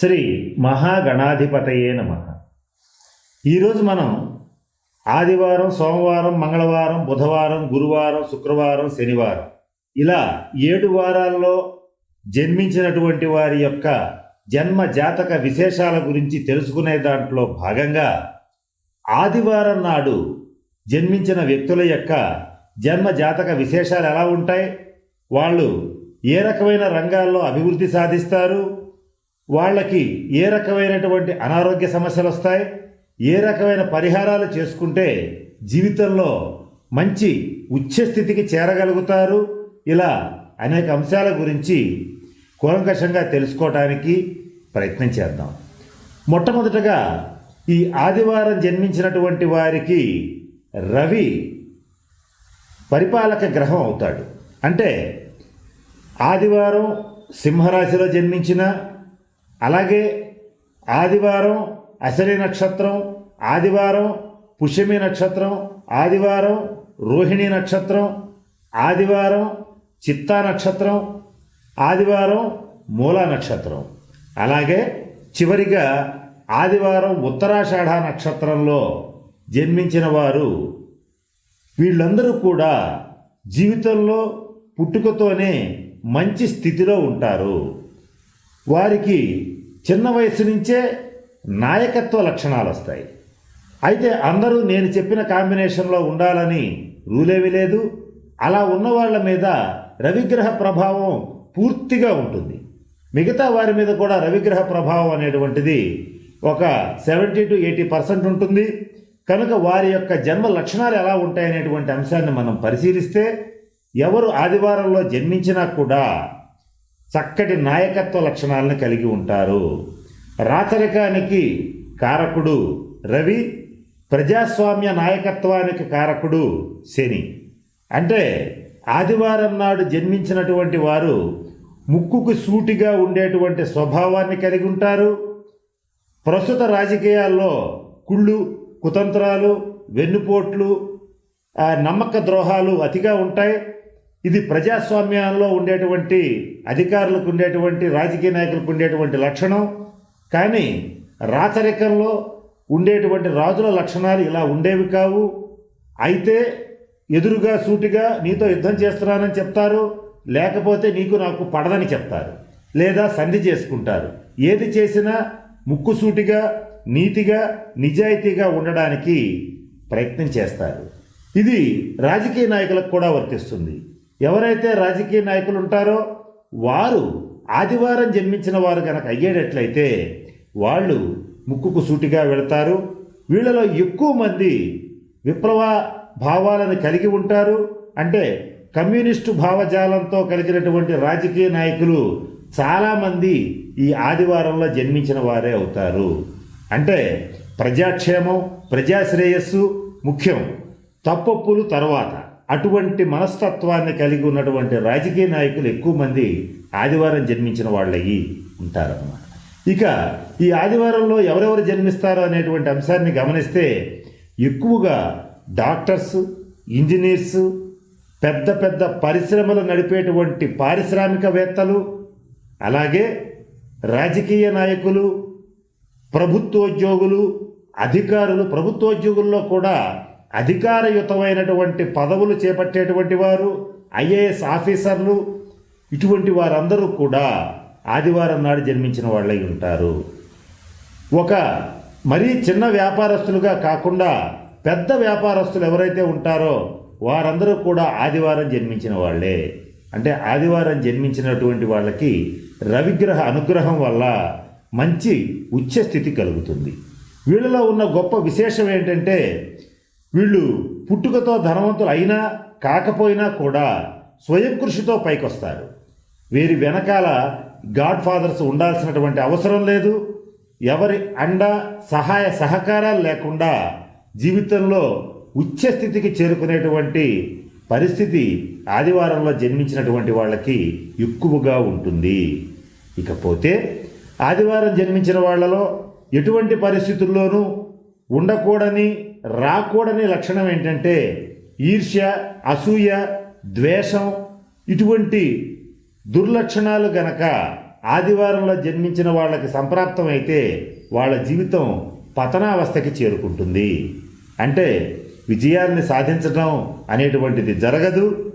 శ్రీ మహాగణాధిపతయే నమ. ఈరోజు మనం ఆదివారం సోమవారం మంగళవారం బుధవారం గురువారం శుక్రవారం శనివారం ఇలా ఏడు వారాల్లో జన్మించినటువంటి వారి యొక్క జన్మ జాతక విశేషాల గురించి తెలుసుకునే దాంట్లో భాగంగా ఆదివారం నాడు జన్మించిన వ్యక్తుల యొక్క జన్మ జాతక విశేషాలు ఎలా ఉంటాయి? వాళ్ళు ఏ రకమైన రంగాల్లో అభివృద్ధి సాధిస్తారు? వాళ్ళకి ఏ రకమైనటువంటి అనారోగ్య సమస్యలు వస్తాయి ఏ రకమైన పరిహారాలు చేసుకుంటే జీవితంలో మంచి ఉచ్చస్థితికి చేరగలుగుతారు? ఇలా అనేక అంశాల గురించి కూలంకషంగా తెలుసుకోవటానికి ప్రయత్నం చేద్దాం. మొట్టమొదటగా ఈ ఆదివారం జన్మించినటువంటి వారికి రవి పరిపాలక గ్రహం అవుతాడు. అంటే ఆదివారం సింహరాశిలో జన్మించిన అలాగే ఆదివారం అసలి నక్షత్రం ఆదివారం పుష్యమి నక్షత్రం ఆదివారం రోహిణి నక్షత్రం ఆదివారం చిత్తా నక్షత్రం ఆదివారం మూలా నక్షత్రం. అలాగే చివరిగా ఆదివారం ఉత్తరాషాఢ నక్షత్రంలో జన్మించిన వారు వీళ్ళందరూ కూడా జీవితంలో పుట్టుకతోనే మంచి స్థితిలో ఉంటారు. వారికి చిన్న వయసు నుంచే నాయకత్వ లక్షణాలు వస్తాయి. అయితే అందరూ నేను చెప్పిన కాంబినేషన్లో ఉండాలని రూలేవి లేదు. అలా ఉన్న వాళ్ళ మీద రవిగ్రహ ప్రభావం పూర్తిగా ఉంటుంది. మిగతా వారి మీద కూడా రవిగ్రహ ప్రభావం అనేటువంటిది ఒక సెవెంటీ టు ఎయిటీ పర్సెంట్ ఉంటుంది. కనుక వారి యొక్క జన్మ లక్షణాలు ఎలా ఉంటాయనేటువంటి అంశాన్ని మనం పరిశీలిస్తే ఎవరు ఆదివారంలో జన్మించినా కూడా చక్కటి నాయకత్వ లక్షణాలను కలిగి ఉంటారు. రాచరికానికి కారకుడు రవి ప్రజాస్వామ్య నాయకత్వానికి కారకుడు శని. అంటే ఆదివారం నాడు జన్మించినటువంటి వారు ముక్కుకు సూటిగా ఉండేటువంటి స్వభావాన్ని కలిగి ఉంటారు. ప్రస్తుత రాజకీయాల్లో కుళ్ళు కుతంత్రాలు వెన్నుపోట్లు నమ్మక ద్రోహాలు అతిగా ఉంటాయి. ఇది ప్రజాస్వామ్యంలో ఉండేటువంటి అధికారులకు ఉండేటువంటి రాజకీయ నాయకులకు ఉండేటువంటి లక్షణం. కానీ రాచరికంలో ఉండేటువంటి రాజుల లక్షణాలు ఇలా ఉండేవి కావు. అయితే ఎదురుగా సూటిగా నీతో యుద్ధం చేస్తున్నానని చెప్తారు. లేకపోతే నీకు నాకు పడదని చెప్తారు. లేదా సంధి చేసుకుంటారు. ఏది చేసినా ముక్కుసూటిగా నీతిగా నిజాయితీగా ఉండడానికి ప్రయత్నం చేస్తారు. ఇది రాజకీయ నాయకులకు కూడా వర్తిస్తుంది. ఎవరైతే రాజకీయ నాయకులు ఉంటారో వారు ఆదివారం జన్మించిన వారు కనుక అయ్యేటట్లయితే వాళ్ళు ముక్కుకు సూటిగా వెళతారు. వీళ్ళలో ఎక్కువ మంది విప్లవ భావాలను కలిగి ఉంటారు. అంటే కమ్యూనిస్టు భావజాలంతో కలిగినటువంటి రాజకీయ నాయకులు చాలామంది ఈ ఆదివారంలో జన్మించిన వారే అవుతారు. అంటే ప్రజాక్షేమం ప్రజాశ్రేయస్సు ముఖ్యం. తప్పొప్పులు తర్వాత. అటువంటి మనస్తత్వాన్ని కలిగి ఉన్నటువంటి రాజకీయ నాయకులు ఎక్కువ మంది ఆదివారం జన్మించిన వాళ్ళయి ఉంటారన్నమాట. ఇక ఈ ఆదివారంలో ఎవరెవరు జన్మిస్తారో అనేటువంటి అంశాన్ని గమనిస్తే ఎక్కువగా డాక్టర్స్ ఇంజనీర్స్ పెద్ద పెద్ద పరిశ్రమలు నడిపేటువంటి పారిశ్రామికవేత్తలు అలాగే రాజకీయ నాయకులు ప్రభుత్వోద్యోగులు అధికారులు ప్రభుత్వోద్యోగుల్లో కూడా అధికారయుతమైనటువంటి పదవులు చేపట్టేటువంటి వారు ఐఏఎస్ ఆఫీసర్లు ఇటువంటి వారందరూ కూడా ఆదివారం నాడు జన్మించిన వాళ్ళై ఉంటారు. ఒక మరీ చిన్న వ్యాపారస్తులుగా కాకుండా పెద్ద వ్యాపారస్తులు ఎవరైతే ఉంటారో వారందరూ కూడా ఆదివారం జన్మించిన వాళ్ళే. అంటే ఆదివారం జన్మించినటువంటి వాళ్ళకి రవిగ్రహ అనుగ్రహం వల్ల మంచి ఉచ్చ స్థితి కలుగుతుంది. వీళ్ళలో ఉన్న గొప్ప విశేషం ఏంటంటే వీళ్ళు పుట్టుకతో ధనవంతులు అయినా కాకపోయినా కూడా స్వయం కృషితో పైకొస్తారు. వీరి వెనకాల గాడ్ ఫాదర్స్ ఉండాల్సినటువంటి అవసరం లేదు. ఎవరి అండ సహాయ సహకారాలు లేకుండా జీవితంలో ఉచ్చ స్థితికి చేరుకునేటువంటి పరిస్థితి ఆదివారంలో జన్మించినటువంటి వాళ్ళకి ఎక్కువగా ఉంటుంది. ఇకపోతే ఆదివారం జన్మించిన వాళ్ళలో ఎటువంటి పరిస్థితుల్లోనూ ఉండకూడని రాకూడని లక్షణం ఏంటంటే ఈర్ష్య అసూయ ద్వేషం ఇటువంటి దుర్లక్షణాలు గనక ఆదివారంలో జన్మించిన వాళ్ళకి సంప్రాప్తమైతే వాళ్ళ జీవితం పతనావస్థకి చేరుకుంటుంది. అంటే విజయాన్ని సాధించడం అనేటువంటిది జరగదు.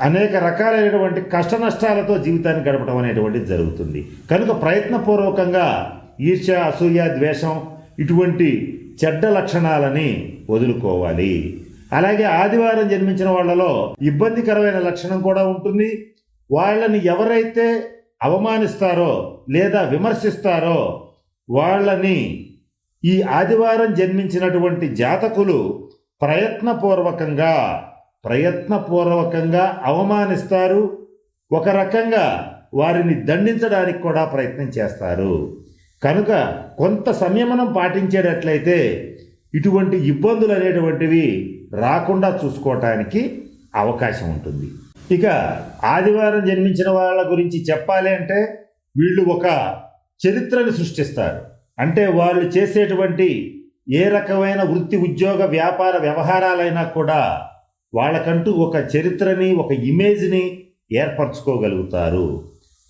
అనేక రకాలైనటువంటి కష్ట నష్టాలతో జీవితాన్ని గడపడం అనేటువంటిది జరుగుతుంది. కనుక ప్రయత్నపూర్వకంగా ఈర్ష్య అసూయ ద్వేషం ఇటువంటి చెడ్డ లక్షణాలని వదులుకోవాలి. అలాగే ఆదివారం జన్మించిన వాళ్ళలో ఇబ్బందికరమైన లక్షణం కూడా ఉంటుంది. వాళ్ళని ఎవరైతే అవమానిస్తారో లేదా విమర్శిస్తారో వాళ్ళని ఈ ఆదివారం జన్మించినటువంటి జాతకులు ప్రయత్నపూర్వకంగా ప్రయత్నపూర్వకంగా అవమానిస్తారు. ఒక రకంగా వారిని దండించడానికి కూడా ప్రయత్నం చేస్తారు. కనుక కొంత సంయమనం పాటించేటట్లయితే ఇటువంటి ఇబ్బందులు అనేటువంటివి రాకుండా చూసుకోవటానికి అవకాశం ఉంటుంది. ఇక ఆదివారం జన్మించిన వాళ్ళ గురించి చెప్పాలి అంటే వీళ్ళు ఒక చరిత్రను సృష్టిస్తారు. అంటే వాళ్ళు చేసేటువంటి ఏ రకమైన వృత్తి ఉద్యోగ వ్యాపార వ్యవహారాలైనా కూడా వాళ్ళకంటూ ఒక చరిత్రని ఒక ఇమేజ్ని ఏర్పరచుకోగలుగుతారు.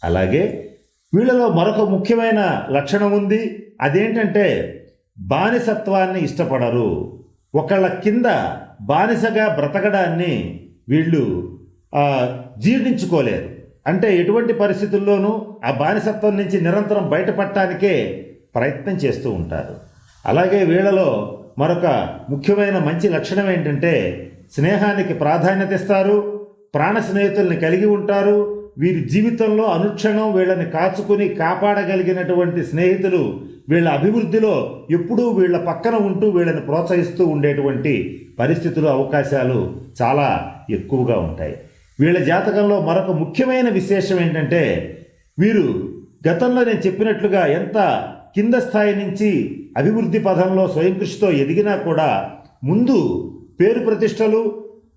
అలాగే వీళ్ళలో మరొక ముఖ్యమైన లక్షణం ఉంది. అదేంటంటే బానిసత్వాన్ని ఇష్టపడరు. ఒకళ్ళ కింద బానిసగా బ్రతకడాన్ని వీళ్ళు జీర్ణించుకోలేరు. అంటే ఎటువంటి పరిస్థితుల్లోనూ ఆ బానిసత్వం నుంచి నిరంతరం బయటపడటానికే ప్రయత్నం చేస్తూ ఉంటారు. అలాగే వీళ్ళలో మరొక ముఖ్యమైన మంచి లక్షణం ఏంటంటే స్నేహానికి ప్రాధాన్యత ఇస్తారు ప్రాణ స్నేహితుల్ని కలిగి ఉంటారు వీరి జీవితంలో అనుక్షణం వీళ్ళని కాచుకుని కాపాడగలిగినటువంటి స్నేహితులు వీళ్ళ అభివృద్ధిలో ఎప్పుడూ వీళ్ళ పక్కన ఉంటూ వీళ్ళని ప్రోత్సహిస్తూ ఉండేటువంటి పరిస్థితులు అవకాశాలు చాలా ఎక్కువగా ఉంటాయి. వీళ్ళ జాతకంలో మరొక ముఖ్యమైన విశేషం ఏంటంటే వీరు గతంలో నేను చెప్పినట్లుగా ఎంత కింద స్థాయి నుంచి అభివృద్ధి పథంలో స్వయం కృషితో ఎదిగినా కూడా ముందు పేరు ప్రతిష్టలు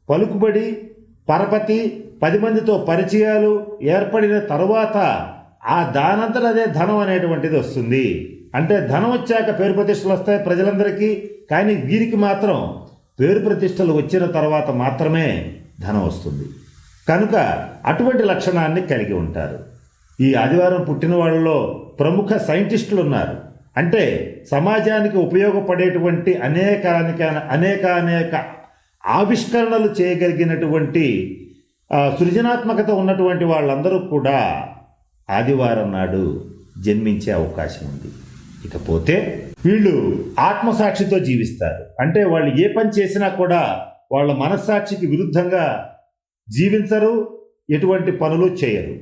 పలుకుబడి పరపతి పది మందితో పరిచయాలు ఏర్పడిన తరువాత ఆ దానంతట అదే ధనం అనేటువంటిది వస్తుంది. అంటే ధనం వచ్చాక పేరు ప్రతిష్టలు వస్తాయి ప్రజలందరికీ కానీ వీరికి మాత్రం పేరు ప్రతిష్టలు వచ్చిన తర్వాత మాత్రమే ధనం వస్తుంది. కనుక అటువంటి లక్షణాన్ని కలిగి ఉంటారు. ఈ ఆదివారం పుట్టిన వాళ్ళలో ప్రముఖ సైంటిస్టులు ఉన్నారు అంటే సమాజానికి ఉపయోగపడేటువంటి అనేకానిక అనేక అనేక ఆవిష్కరణలు చేయగలిగినటువంటి సృజనాత్మకత ఉన్నటువంటి వాళ్ళందరూ కూడా ఆదివారం నాడు జన్మించే అవకాశం ఉంది. ఇకపోతే వీళ్ళు ఆత్మసాక్షితో జీవిస్తారు. అంటే వాళ్ళు ఏ పని చేసినా కూడా వాళ్ళ మనస్సాక్షికి విరుద్ధంగా జీవించరు ఎటువంటి పనులు చేయరు.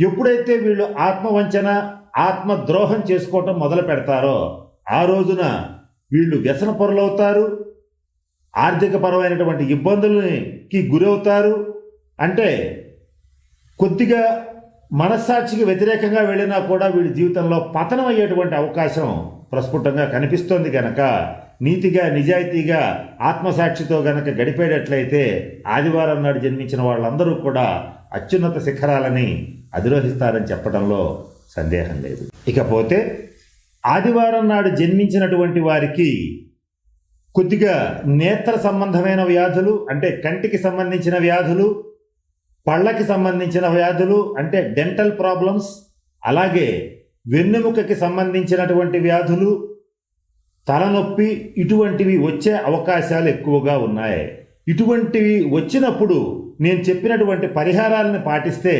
ఎప్పుడైతే వీళ్ళు ఆత్మవంచన ఆత్మ ద్రోహం చేసుకోవటం మొదలు పెడతారో ఆ రోజున వీళ్ళు వ్యసన పరులవుతారు ఆర్థిక పరమైనటువంటి ఇబ్బందులకి గురవుతారు అంటే కొద్దిగా మనస్సాక్షికి వ్యతిరేకంగా వెళ్ళినా కూడా వీడి జీవితంలో పతనం అయ్యేటువంటి అవకాశం ప్రస్ఫుటంగా కనిపిస్తోంది గనక నీతిగా నిజాయితీగా ఆత్మసాక్షితో గనక గడిపేటట్లయితే ఆదివారం నాడు జన్మించిన వాళ్ళందరూ కూడా అత్యున్నత శిఖరాలని అధిరోహిస్తారని చెప్పడంలో సందేహం లేదు. ఇకపోతే ఆదివారం నాడు జన్మించినటువంటి వారికి కొద్దిగా నేత్ర సంబంధమైన వ్యాధులు అంటే కంటికి సంబంధించిన వ్యాధులు పళ్ళకి సంబంధించిన వ్యాధులు అంటే డెంటల్ ప్రాబ్లమ్స్ అలాగే వెన్నెముకకి సంబంధించినటువంటి వ్యాధులు తలనొప్పి ఇటువంటివి వచ్చే అవకాశాలు ఎక్కువగా ఉన్నాయి. ఇటువంటివి వచ్చినప్పుడు నేను చెప్పినటువంటి పరిహారాలను పాటిస్తే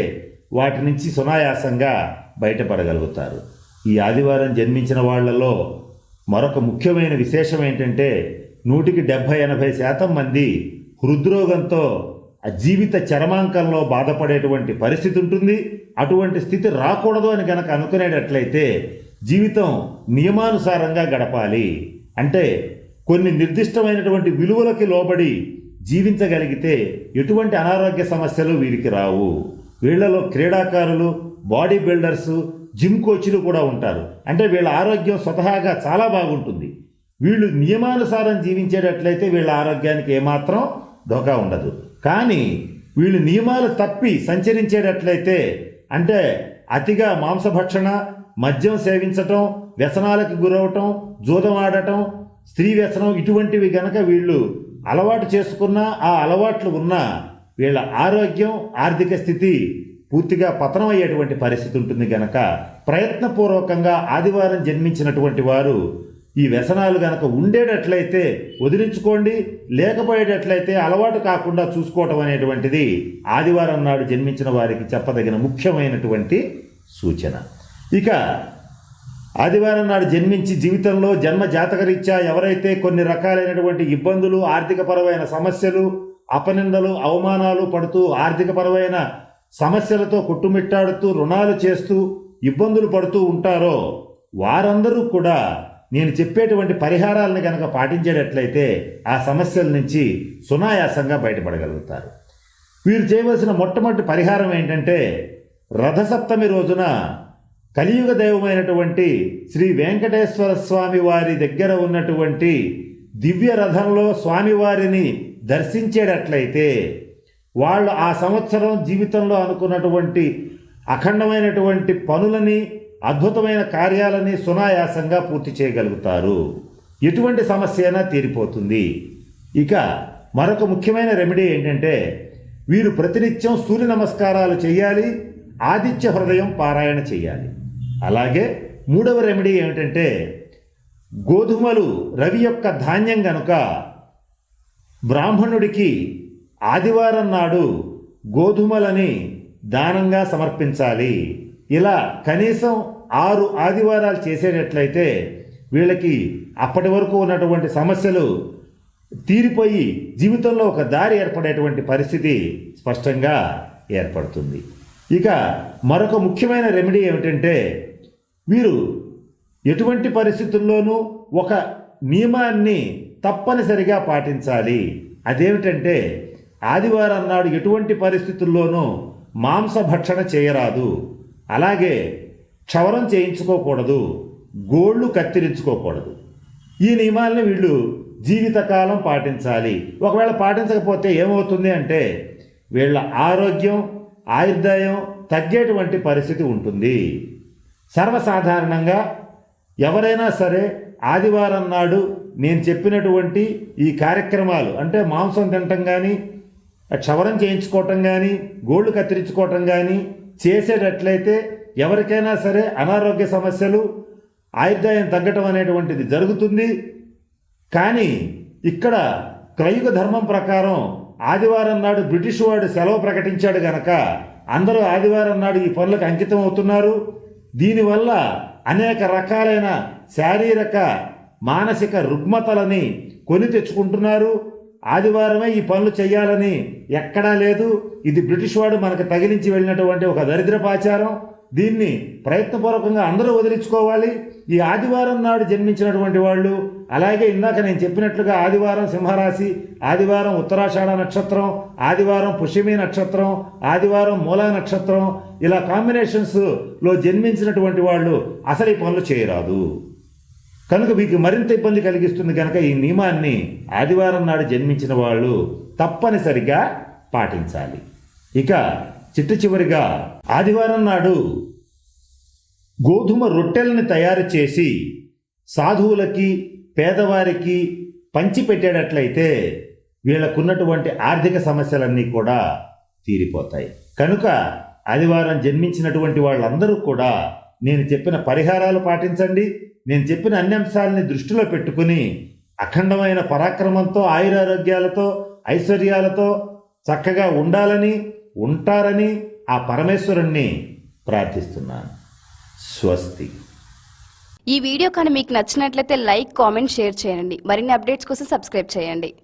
వాటి నుంచి సునాయాసంగా బయటపడగలుగుతారు. ఈ ఆదివారం జన్మించిన వాళ్ళలో మరొక ముఖ్యమైన విశేషం ఏంటంటే నూటికి డెబ్భై ఎనభై శాతం మంది హృద్రోగంతో జీవిత చరమాంకంలో బాధపడేటువంటి పరిస్థితి ఉంటుంది. అటువంటి స్థితి రాకూడదు అని కనుక అనుకునేటట్లయితే జీవితం నియమానుసారంగా గడపాలి. అంటే కొన్ని నిర్దిష్టమైనటువంటి విలువలకి లోబడి జీవించగలిగితే ఎటువంటి అనారోగ్య సమస్యలు వీరికి రావు. వీళ్ళలో క్రీడాకారులు బాడీ బిల్డర్స్ జిమ్ కోచ్లు కూడా ఉంటారు. అంటే వీళ్ళ ఆరోగ్యం స్వతహాగా చాలా బాగుంటుంది. వీళ్ళు నియమానుసారం జీవించేటట్లయితే వీళ్ళ ఆరోగ్యానికి ఏమాత్రం ధోకా ఉండదు. కానీ వీళ్ళు నియమాలు తప్పి సంచరించేటట్లయితే అంటే అతిగా మాంసభక్షణ మద్యం సేవించటం వ్యసనాలకు గురవటం జూదం ఆడటం స్త్రీ వ్యసనం ఇటువంటివి గనక వీళ్ళు అలవాటు చేసుకున్న ఆ అలవాట్లు ఉన్నా వీళ్ళ ఆరోగ్యం ఆర్థిక స్థితి పూర్తిగా పతనం అయ్యేటువంటి పరిస్థితి ఉంటుంది గనక ప్రయత్నపూర్వకంగా ఆదివారం జన్మించినటువంటి వారు ఈ వ్యసనాలు గనక ఉండేటట్లయితే వదిలించుకోండి లేకపోయేటట్లయితే అలవాటు కాకుండా చూసుకోవటం అనేటువంటిది ఆదివారం నాడు జన్మించిన వారికి చెప్పదగిన ముఖ్యమైనటువంటి సూచన. ఇక ఆదివారం నాడు జన్మించి జీవితంలో జన్మ జాతకరీత్యా ఎవరైతే కొన్ని రకాలైనటువంటి ఇబ్బందులు ఆర్థికపరమైన సమస్యలు అపనిందలు అవమానాలు పడుతూ ఆర్థికపరమైన సమస్యలతో కొట్టుమిట్టాడుతూ రుణాలు చేస్తూ ఇబ్బందులు పడుతూ ఉంటారో వారందరూ కూడా నేను చెప్పేటువంటి పరిహారాలను కనుక పాటించేటట్లయితే ఆ సమస్యల నుంచి సునాయాసంగా బయటపడగలుగుతారు. వీరు చేయవలసిన మొట్టమొదటి పరిహారం ఏంటంటే రథసప్తమి రోజున కలియుగ దైవమైనటువంటి శ్రీ వెంకటేశ్వర స్వామి వారి దగ్గర ఉన్నటువంటి దివ్య రథంలో స్వామివారిని దర్శించేటట్లయితే వాళ్ళు ఆ సంవత్సరం జీవితంలో అనుకున్నటువంటి అఖండమైనటువంటి పనులని అద్భుతమైన కార్యాలని సునాయాసంగా పూర్తి చేయగలుగుతారు. ఎటువంటి సమస్య అయినా తీరిపోతుంది. ఇక మరొక ముఖ్యమైన రెమెడీ ఏంటంటే వీరు ప్రతినిత్యం సూర్య నమస్కారాలు చేయాలి ఆదిత్య హృదయం పారాయణ చేయాలి. అలాగే మూడవ రెమెడీ ఏమిటంటే గోధుమలు రవి యొక్క ధాన్యం గనుక బ్రాహ్మణుడికి ఆదివారం నాడు గోధుమలని దానంగా సమర్పించాలి. ఇలా కనీసం ఆరు ఆదివారాలు చేసేటట్లయితే వీళ్ళకి అప్పటి వరకు ఉన్నటువంటి సమస్యలు తీరిపోయి జీవితంలో ఒక దారి ఏర్పడేటువంటి పరిస్థితి స్పష్టంగా ఏర్పడుతుంది. ఇక మరొక ముఖ్యమైన రెమెడీ ఏమిటంటే వీరు ఎటువంటి పరిస్థితుల్లోనూ ఒక నియమాన్ని తప్పనిసరిగా పాటించాలి. అదేమిటంటే ఆదివారం నాడు ఎటువంటి పరిస్థితుల్లోనూ మాంసభక్షణ చేయరాదు. అలాగే క్షవరం చేయించుకోకూడదు గోళ్ళు కత్తిరించుకోకూడదు. ఈ నియమాలను వీళ్ళు జీవితకాలం పాటించాలి. ఒకవేళ పాటించకపోతే ఏమవుతుంది అంటే వీళ్ళ ఆరోగ్యం ఆయుర్దాయం తగ్గేటువంటి పరిస్థితి ఉంటుంది. సర్వసాధారణంగా ఎవరైనా సరే ఆదివారం నాడు నేను చెప్పినటువంటి ఈ కార్యక్రమాలు అంటే మాంసం తినటం కానీ క్షవరం చేయించుకోవటం కానీ గోళ్ళు కత్తిరించుకోవటం కానీ చేసేటట్లయితే ఎవరికైనా సరే అనారోగ్య సమస్యలు ఆయుర్దాయం తగ్గటం అనేటువంటిది జరుగుతుంది. కానీ ఇక్కడ క్రయుగ ధర్మం ప్రకారం ఆదివారం నాడు బ్రిటిష్ వాడు సెలవు ప్రకటించాడు గనక అందరూ ఆదివారం నాడు ఈ పనులకు అంకితం అవుతున్నారు. దీనివల్ల అనేక రకాలైన శారీరక మానసిక రుగ్మతలని కొని తెచ్చుకుంటున్నారు. ఆదివారమే ఈ పనులు చేయాలని ఎక్కడా లేదు. ఇది బ్రిటిష్ వాడు మనకు తగిలించి వెళ్ళినటువంటి ఒక దరిద్రపాచారం దీన్ని ప్రయత్నపూర్వకంగా అందరూ వదిలించుకోవాలి. ఈ ఆదివారం నాడు జన్మించినటువంటి వాళ్ళు అలాగే ఇందాక నేను చెప్పినట్లుగా ఆదివారం సింహరాశి ఆదివారం ఉత్తరాషాఢ నక్షత్రం ఆదివారం పుష్యమి నక్షత్రం ఆదివారం మూలా నక్షత్రం ఇలా కాంబినేషన్స్లో జన్మించినటువంటి వాళ్ళు అసలు ఈ పనులు చేయరాదు. కనుక మీకు మరింత ఇబ్బంది కలిగిస్తుంది కనుక ఈ నియమాన్ని ఆదివారం నాడు జన్మించిన వాళ్ళు తప్పనిసరిగా పాటించాలి. ఇక చిట్ట చివరిగా ఆదివారం నాడు గోధుమ రొట్టెల్ని తయారు చేసి సాధువులకి పేదవారికి పంచిపెట్టేటట్లయితే వీళ్ళకున్నటువంటి ఆర్థిక సమస్యలన్నీ కూడా తీరిపోతాయి. కనుక ఆదివారం జన్మించినటువంటి వాళ్ళందరూ కూడా నేను చెప్పిన పరిహారాలు పాటించండి. నేను చెప్పిన అన్ని అంశాలని దృష్టిలో పెట్టుకుని అఖండమైన పరాక్రమంతో ఆయురారోగ్యాలతో ఐశ్వర్యాలతో చక్కగా ఉండాలని ఉంటారని ఆ పరమేశ్వరుణ్ణి ప్రార్థిస్తున్నాను. స్వస్తి. ఈ వీడియో కానీ మీకు నచ్చినట్లయితే లైక్ కామెంట్ షేర్ చేయండి. మరిన్ని అప్డేట్స్ కోసం సబ్స్క్రైబ్ చేయండి.